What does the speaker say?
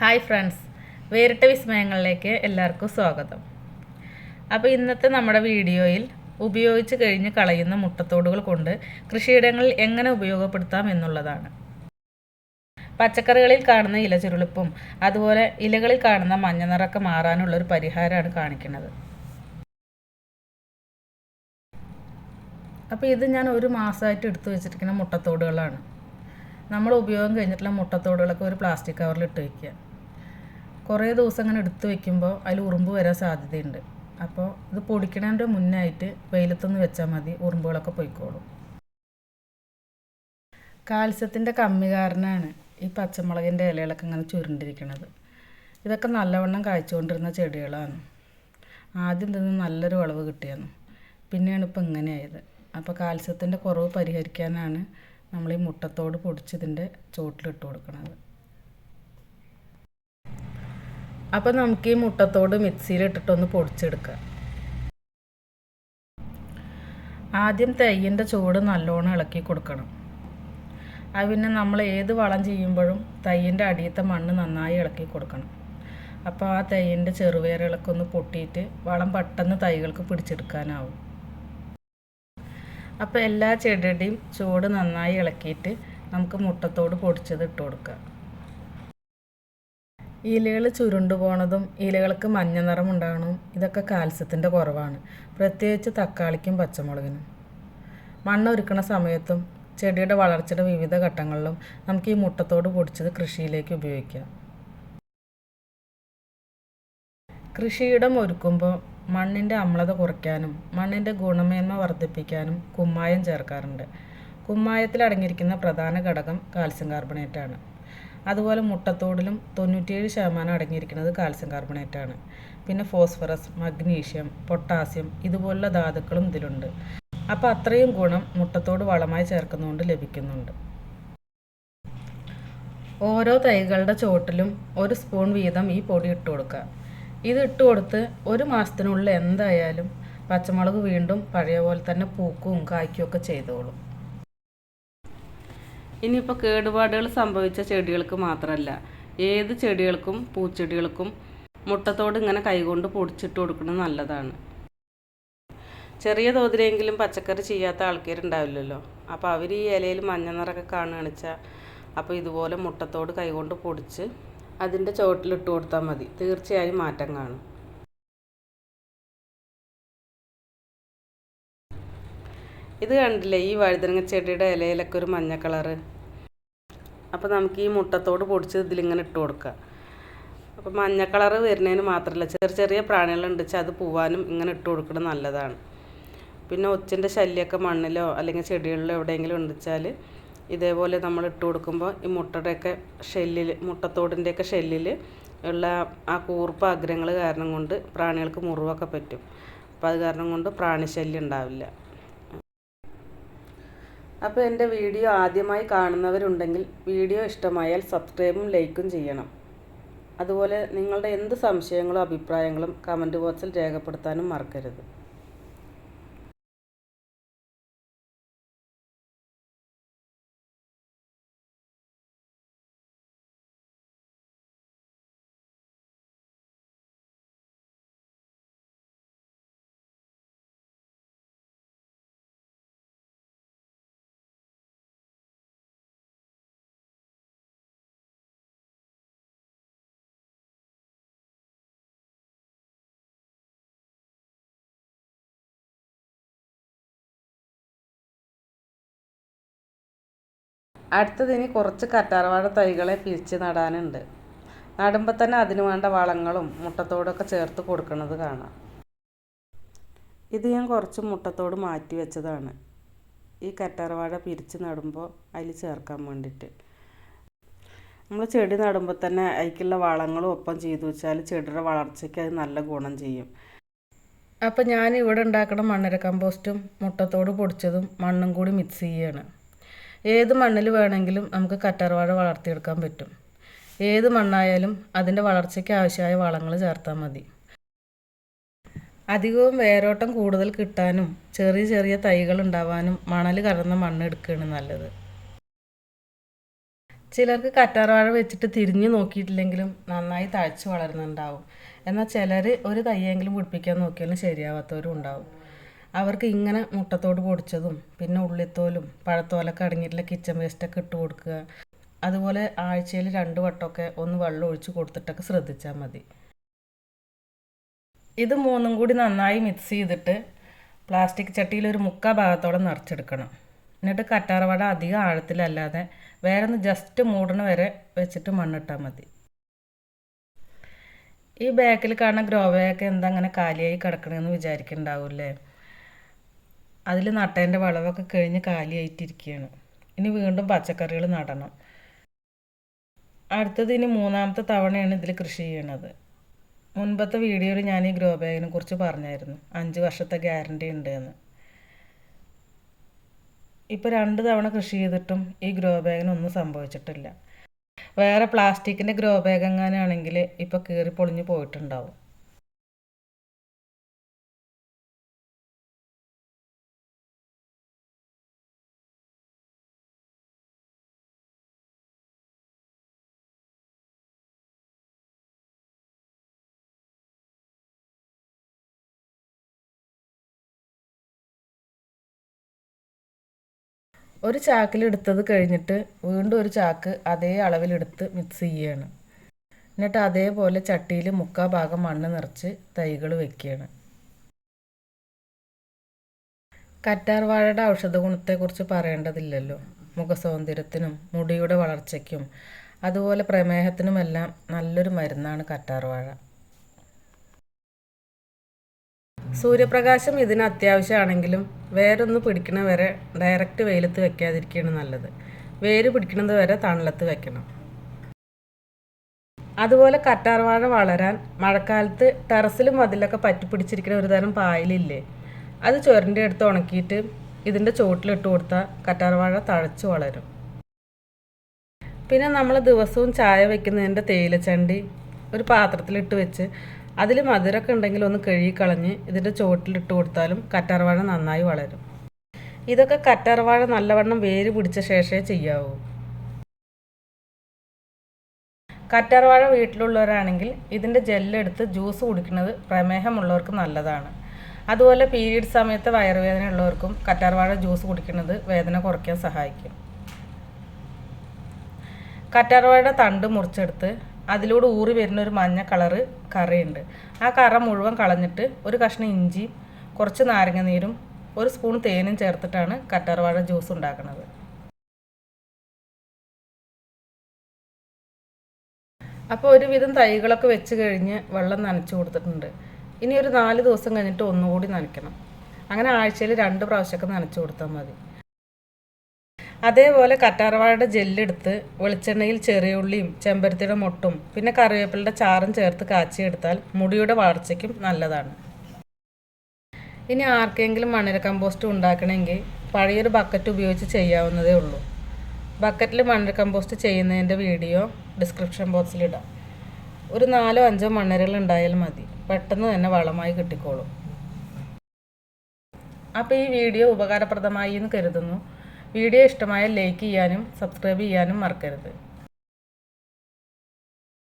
Hi friends വേറിട്ട വിസ്മയങ്ങളിലേക്ക് എല്ലാവർക്കും സ്വാഗതം. അപ്പോൾ ഇന്നത്തെ നമ്മുടെ വീഡിയോയിൽ ഉപയോഗിച്ച് കഴിഞ്ഞ് കളയുന്ന മുട്ടത്തോടുകൾ കൊണ്ട് കൃഷിയിടങ്ങളിൽ എങ്ങനെ ഉപയോഗപ്പെടുത്താം എന്നുള്ളതാണ്. പച്ചക്കറികളിൽ കാണുന്ന ഇല ചുരുളിപ്പും അതുപോലെ ഇലകളിൽ കാണുന്ന മഞ്ഞ നിറമൊക്കെ മാറാനുള്ള ഒരു പരിഹാരമാണ് കാണിക്കുന്നത്. അപ്പോൾ ഇത് ഞാൻ ഒരു മാസമായിട്ട് എടുത്തു വെച്ചിരിക്കുന്ന മുട്ടത്തോടുകളാണ്. നമ്മൾ ഉപയോഗം കഴിഞ്ഞിട്ടുള്ള മുട്ടത്തോടുകളൊക്കെ ഒരു പ്ലാസ്റ്റിക് കവറിൽ ഇട്ട് വയ്ക്കുക. കുറേ ദിവസം അങ്ങനെ എടുത്തു വെക്കുമ്പോൾ അതിൽ ഉറുമ്പ് വരാൻ സാധ്യതയുണ്ട്. അപ്പോൾ ഇത് പൊടിക്കണതിന്റെ മുന്നായിട്ട് വെയിലത്തൊന്ന് വെച്ചാൽ മതി ഉറുമ്പുകളൊക്കെ പൊയ്ക്കോളും. കാൽസ്യത്തിന്റെ കമ്മി കാരണമാണ് ഈ പച്ചമുളകിന്റെ ഇലകളൊക്കെ ഇങ്ങനെ ചുരുണ്ടിരിക്കുന്നത് ഇതൊക്കെ നല്ലവണ്ണം കായ്ച്ചുകൊണ്ടിരുന്ന ചെടികളാണ്. ആദ്യം തന്നെ നല്ലൊരു വിളവ് കിട്ടിയെന്നു. പിന്നെയാണ് ഇപ്പോൾ ഇങ്ങനെയായത്. അപ്പോൾ കാൽസ്യത്തിന്റെ കുറവ് പരിഹരിക്കാനാണ് നമ്മൾ ഈ മുട്ടത്തോട് പൊടിച്ചതിന്റെ ചുവട്ടിലിട്ട് കൊടുക്കുന്നത് അപ്പോൾ നമുക്ക് ഈ മുട്ടത്തോട് മിക്സിയിൽ ഇട്ടിട്ടൊന്ന് പൊടിച്ചെടുക്കാം ആദ്യം തൈയിന്റെ ചൂട് നല്ലോണം ഇളക്കി കൊടുക്കണം. അത് പിന്നെ നമ്മൾ ഏത് വളം ചെയ്യുമ്പോഴും തൈയിന്റെ അടിയത്തെ മണ്ണ് നന്നായി ഇളക്കി കൊടുക്കണം. അപ്പോൾ ആ തൈയിന്റെ ചെറുവേരകളൊക്കെ ഒന്ന് പൊട്ടിയിട്ട് വളം പെട്ടെന്ന് തൈകൾക്ക് പിടിച്ചെടുക്കാനാവും. അപ്പോൾ എല്ലാ ചെടിയുടെയും ചൂട് നന്നായി ഇളക്കിയിട്ട് നമുക്ക് മുട്ടത്തോട് പൊടിച്ചത് ഇട്ട് കൊടുക്കാം ഇലകൾ ചുരുണ്ടു പോണതും ഇലകൾക്ക് മഞ്ഞ നിറം ഉണ്ടാകണം ഇതൊക്കെ കാൽസ്യത്തിന്റെ കുറവാണ്. പ്രത്യേകിച്ച് തക്കാളിക്കും പച്ചമുളകിനും. മണ്ണ് ഒരുക്കണ സമയത്തും ചെടിയുടെ വളർച്ചയുടെ വിവിധ ഘട്ടങ്ങളിലും നമുക്ക് ഈ മുട്ടത്തോട് പൊടിച്ചത് കൃഷിയിലേക്ക് ഉപയോഗിക്കാം. കൃഷിയിടം ഒരുക്കുമ്പോൾ മണ്ണിന്റെ അമ്ലത കുറയ്ക്കാനും മണ്ണിന്റെ ഗുണമേന്മ വർദ്ധിപ്പിക്കാനും കുമ്മായം ചേർക്കാറുണ്ട്. കുമ്മായത്തിൽ അടങ്ങിയിരിക്കുന്ന പ്രധാന ഘടകം കാൽസ്യം കാർബണേറ്റാണ്. അതുപോലെ മുട്ടത്തോടിലും തൊണ്ണൂറ്റിയേഴ് ശതമാനം അടങ്ങിയിരിക്കുന്നത് കാൽസ്യം കാർബണേറ്റ് ആണ് പിന്നെ ഫോസ്ഫറസ് മഗ്നീഷ്യം പൊട്ടാസ്യം ഇതുപോലുള്ള ധാതുക്കളും ഇതിലുണ്ട്. അപ്പോൾ അത്രയും ഗുണം മുട്ടത്തോട് വളമായി ചേർക്കുന്നതുകൊണ്ട് ലഭിക്കുന്നുണ്ട്. ഓരോ തൈകളുടെ ചോട്ടിലും ഒരു സ്പൂൺ വീതം ഈ പൊടി ഇട്ട് കൊടുക്കുക. ഇത് ഇട്ട് കൊടുത്ത് ഒരു മാസത്തിനുള്ളിൽ എന്തായാലും പച്ചമുളക് വീണ്ടും പഴയ പോലെ തന്നെ പൂക്കും കായ്ക്കും ഒക്കെ ചെയ്തോളും. ഇനിയിപ്പോൾ കേടുപാടുകൾ സംഭവിച്ച ചെടികൾക്ക് മാത്രമല്ല ഏത് ചെടികൾക്കും പൂച്ചെടികൾക്കും മുട്ടത്തോട് ഇങ്ങനെ കൈകൊണ്ട് പൊടിച്ചിട്ട് കൊടുക്കുന്നത് നല്ലതാണ്. ചെറിയ തോതിലെങ്കിലും പച്ചക്കറി ചെയ്യാത്ത ആൾക്കാരുണ്ടാവില്ലല്ലോ. അപ്പോൾ അവർ ഈ ഇലയിൽ മഞ്ഞ നിറമൊക്കെ കാണുകാണിച്ചാൽ അപ്പോൾ ഇതുപോലെ മുട്ടത്തോട് കൈകൊണ്ട് പൊടിച്ച് അതിന്റെ ചുവട്ടിലിട്ട് കൊടുത്താൽ മതി. തീർച്ചയായും മാറ്റം കാണും. ഇത് കണ്ടില്ലേ ഈ വഴുതനങ്ങ ചെടിയുടെ ഇലയിലൊക്കെ ഒരു മഞ്ഞ കളറ്? അപ്പോൾ നമുക്ക് ഈ മുട്ടത്തോട് പൊടിച്ച് ഇതിലിങ്ങനെ ഇട്ട് കൊടുക്കാം അപ്പോൾ മഞ്ഞ കളറ് വരുന്നതിന് മാത്രമല്ല ചെറിയ ചെറിയ പ്രാണികളുണ്ട് വെച്ചാൽ അത് പോവാനും ഇങ്ങനെ ഇട്ട് കൊടുക്കുന്നത് നല്ലതാണ്. പിന്നെ ഒച്ചിന്റെ ശല്യമൊക്കെ മണ്ണിലോ അല്ലെങ്കിൽ ചെടികളിലോ എവിടെയെങ്കിലും ഉണ്ടെച്ചാൽ ഇതേപോലെ നമ്മൾ ഇട്ട് കൊടുക്കുമ്പോൾ ഈ മുട്ടയുടെയൊക്കെ ഷെല്ലിൽ മുട്ടത്തോടിന്റെയൊക്കെ ഷെല്ലിൽ ഉള്ള ആ കൂർപ്പ് അഗ്രങ്ങൾ കാരണം കൊണ്ട് പ്രാണികൾക്ക് മുറിവൊക്കെ പറ്റും. അപ്പോൾ അത് കാരണം കൊണ്ട് പ്രാണിശല്യം ഉണ്ടാവില്ല. അപ്പോൾ എന്റെ വീഡിയോ ആദ്യമായി കാണുന്നവരുണ്ടെങ്കിൽ വീഡിയോ ഇഷ്ടമായാൽ സബ്സ്ക്രൈബും ലൈക്കും ചെയ്യണം. അതുപോലെ നിങ്ങളുടെ എന്ത് സംശയങ്ങളും അഭിപ്രായങ്ങളും കമന്റ് ബോക്സിൽ രേഖപ്പെടുത്താനും മറക്കരുത്. അടുത്തത് ഇനി കുറച്ച് കറ്റാർവാഴ തൈകളെ പിരിച്ച് നടാനുണ്ട്. നടുമ്പോൾ തന്നെ അതിന് വേണ്ട വളങ്ങളും മുട്ടത്തോടൊക്കെ ചേർത്ത് കൊടുക്കുന്നത് കാണാം. ഇത് ഞാൻ കുറച്ച് മുട്ടത്തോട് മാറ്റി വെച്ചതാണ്. ഈ കറ്റാർവാഴ പിരിച്ച് നടുമ്പോൾ അതിൽ ചേർക്കാൻ വേണ്ടിയിട്ട് നമ്മൾ ചെടി നടുമ്പോൾ തന്നെ അതിക്കുള്ള വളങ്ങളും ഒപ്പം ചെയ്തു വെച്ചാൽ ചെടിയുടെ വളർച്ചയ്ക്ക് അത് നല്ല ഗുണം ചെയ്യും. അപ്പോൾ ഞാൻ ഇവിടെ ഉണ്ടാക്കുന്ന മണ്ണര കമ്പോസ്റ്റും മുട്ടത്തോട് പൊടിച്ചതും മണ്ണും കൂടി മിക്സ് ചെയ്യുകയാണ് ഏത് മണ്ണിൽ വേണമെങ്കിലും നമുക്ക് കറ്റാർവാഴ വളർത്തിയെടുക്കാൻ പറ്റും. ഏത് മണ്ണായാലും അതിന്റെ വളർച്ചയ്ക്ക് ആവശ്യമായ വളങ്ങൾ ചേർത്താൽ മതി. അധികവും വേരോട്ടം കൂടുതൽ കിട്ടാനും ചെറിയ ചെറിയ തൈകൾ ഉണ്ടാവാനും മണൽ കലർന്ന മണ്ണ് എടുക്കുകയാണ് നല്ലത്. ചിലർക്ക് കറ്റാർവാഴ വെച്ചിട്ട് തിരിഞ്ഞു നോക്കിയിട്ടില്ലെങ്കിലും നന്നായി തഴച്ച് വളരുന്നുണ്ടാവും. എന്നാൽ ചിലർ ഒരു തയ്യെങ്കിലും പിടിപ്പിക്കാൻ നോക്കിയാലും ശരിയാവാത്തവരും ഉണ്ടാവും. അവർക്ക് ഇങ്ങനെ മുട്ടത്തോട് പൊടിച്ചതും പിന്നെ ഉള്ളിത്തോലും പഴത്തോലൊക്കെ അടങ്ങിയിട്ടുള്ള കിച്ചൺ വേസ്റ്റൊക്കെ ഇട്ട് കൊടുക്കുക. അതുപോലെ ആഴ്ചയിൽ രണ്ട് വട്ടമൊക്കെ ഒന്ന് വെള്ളം ഒഴിച്ച് കൊടുത്തിട്ടൊക്കെ ശ്രദ്ധിച്ചാൽ മതി. ഇത് മൂന്നും കൂടി നന്നായി മിക്സ് ചെയ്തിട്ട് പ്ലാസ്റ്റിക് ചട്ടിയിൽ ഒരു മുക്കാ ഭാഗത്തോടെ നിറച്ചെടുക്കണം. എന്നിട്ട് കറ്റാർവാഴ അധികം ആഴത്തിലല്ലാതെ വേറെ ഒന്ന് ജസ്റ്റ് മൂടണ വരെ വെച്ചിട്ട് മണ്ണിട്ടാൽ മതി. ഈ ബാക്കിൽ കാണുന്ന ഗ്രോവയൊക്കെ എന്താ അങ്ങനെ കാലിയായി കിടക്കണമെന്ന് വിചാരിക്കുന്നുണ്ടാവില്ലേ അതിൽ നട്ടേന്റെ വളവൊക്കെ കഴിഞ്ഞ് കാലിയായിട്ടിരിക്കുകയാണ്. ഇനി വീണ്ടും പച്ചക്കറികൾ നടണം. അടുത്തത് ഇനി മൂന്നാമത്തെ തവണയാണ് ഇതിൽ കൃഷി ചെയ്യണത്. മുൻപത്തെ വീഡിയോയിൽ ഞാൻ ഈ ഗ്രോ ബാഗിനെ കുറിച്ച് പറഞ്ഞായിരുന്നു. അഞ്ച് വർഷത്തെ ഗ്യാരണ്ടി ഉണ്ട് എന്ന് ഇപ്പോൾ രണ്ട് തവണ കൃഷി ചെയ്തിട്ടും ഈ ഗ്രോ ബാഗിനൊന്നും സംഭവിച്ചിട്ടില്ല. വേറെ പ്ലാസ്റ്റിക്കിന്റെ ഗ്രോ ബാഗ് എങ്ങാനാണെങ്കിൽ ഇപ്പോൾ കീറി പൊളിഞ്ഞ് പോയിട്ടുണ്ടാവും. ഒരു ചാക്കിലെടുത്തത് കഴിഞ്ഞിട്ട് വീണ്ടും ഒരു ചാക്ക് അതേ അളവിലെടുത്ത് മിക്സ് ചെയ്യുകയാണ് എന്നിട്ട് അതേപോലെ ചട്ടിയിൽ മുക്കാ ഭാഗം മണ്ണ് നിറച്ച് തൈകൾ വെക്കുകയാണ്. കറ്റാർവാഴയുടെ ഔഷധ ഗുണത്തെക്കുറിച്ച് പറയേണ്ടതില്ലല്ലോ. മുഖസൗന്ദര്യത്തിനും മുടിയുടെ വളർച്ചയ്ക്കും അതുപോലെ പ്രമേഹത്തിനുമെല്ലാം നല്ലൊരു മരുന്നാണ് കറ്റാർവാഴ. സൂര്യപ്രകാശം ഇതിന് അത്യാവശ്യമാണെങ്കിലും വേരൊന്ന് പിടിക്കണ വരെ ഡയറക്റ്റ് വെയിലത്ത് വെക്കാതിരിക്കുകയാണ് നല്ലത്. വേര് പിടിക്കുന്നത് വരെ തണലത്ത് വെക്കണം. അതുപോലെ കറ്റാർവാഴ വളരാൻ മഴക്കാലത്ത് ടെറസിലും മതിലൊക്കെ പറ്റി പിടിച്ചിരിക്കുന്ന ഒരു തരം പായലില്ലേ? അത് ചുരന്റെ അടുത്ത് ഉണക്കിയിട്ട് ഇതിന്റെ ചുവട്ടിലിട്ട് കൊടുത്താൽ കറ്റാർവാഴ തഴച്ചു വളരും. പിന്നെ നമ്മൾ ദിവസവും ചായ വെക്കുന്നതിന്റെ തേയിലച്ചണ്ടി ഒരു പാത്രത്തിലിട്ട് വെച്ച് അതിൽ മധുരമൊക്കെ ഉണ്ടെങ്കിൽ ഒന്ന് കഴുകിക്കളഞ്ഞ് ഇതിന്റെ ചുവട്ടിലിട്ട് കൊടുത്താലും കറ്റാർവാഴ നന്നായി വളരും. ഇതൊക്കെ കറ്റാർവാഴ നല്ലവണ്ണം വേര് പിടിച്ച ശേഷമേ ചെയ്യാവൂ. കറ്റാർവാഴ വീട്ടിലുള്ളവരാണെങ്കിൽ ഇതിന്റെ ജെല്ലെടുത്ത് ജ്യൂസ് കുടിക്കുന്നത് പ്രമേഹമുള്ളവർക്ക് നല്ലതാണ്. അതുപോലെ പീരീഡ് സമയത്ത് വയറുവേദന ഉള്ളവർക്കും കറ്റാർവാഴ ജ്യൂസ് കുടിക്കുന്നത് വേദന കുറയ്ക്കാൻ സഹായിക്കും. കറ്റാർവാഴ തണ്ട് മുറിച്ചെടുത്ത് അതിലൂടെ ഊറി വരുന്ന ഒരു മഞ്ഞ കളറ് കറയുണ്ട്. ആ കറ മുഴുവൻ കളഞ്ഞിട്ട് ഒരു കഷ്ണം ഇഞ്ചി കുറച്ച് നാരങ്ങ നീരും ഒരു സ്പൂൺ തേനും ചേർത്തിട്ടാണ് കറ്റാർവാഴ ജ്യൂസ് ഉണ്ടാക്കുന്നത്. അപ്പോൾ ഒരുവിധം തൈകളൊക്കെ വെച്ച് കഴിഞ്ഞ് വെള്ളം നനച്ചു കൊടുത്തിട്ടുണ്ട്. ഇനി ഒരു നാല് ദിവസം കഴിഞ്ഞിട്ട് ഒന്നുകൂടി നനയ്ക്കണം. അങ്ങനെ ആഴ്ചയിൽ രണ്ട് പ്രാവശ്യമൊക്കെ നനച്ചു കൊടുത്താൽ മതി. അതേപോലെ കറ്റാർവാഴയുടെ ജെല്ലെടുത്ത് വെളിച്ചെണ്ണയിൽ ചെറിയ ഉള്ളിയും ചെമ്പരത്തിയുടെ മുട്ടും പിന്നെ കറിവേപ്പിലയുടെ ചാറും ചേർത്ത് കാച്ചിയെടുത്താൽ മുടിയുടെ വളർച്ചയ്ക്കും നല്ലതാണ്. ഇനി ആർക്കെങ്കിലും മണ്ണിര കമ്പോസ്റ്റ് ഉണ്ടാക്കണമെങ്കിൽ പഴയൊരു ബക്കറ്റ് ഉപയോഗിച്ച് ചെയ്യാവുന്നതേ ഉള്ളൂ. ബക്കറ്റിൽ മണ്ണിര കമ്പോസ്റ്റ് ചെയ്യുന്നതിന്റെ വീഡിയോ ഡിസ്ക്രിപ്ഷൻ ബോക്സിലിടാം ഒരു നാലോ അഞ്ചോ മണ്ണിരകൾ ഉണ്ടായാൽ മതി. പെട്ടെന്ന് തന്നെ വളമായി കിട്ടിക്കോളും. അപ്പോൾ ഈ വീഡിയോ ഉപകാരപ്രദമായി എന്ന് കരുതുന്നു. വീഡിയോ ഇഷ്ടമായാൽ ലൈക്ക് ചെയ്യാനും സബ്സ്ക്രൈബ് ചെയ്യാനും മറക്കരുത്.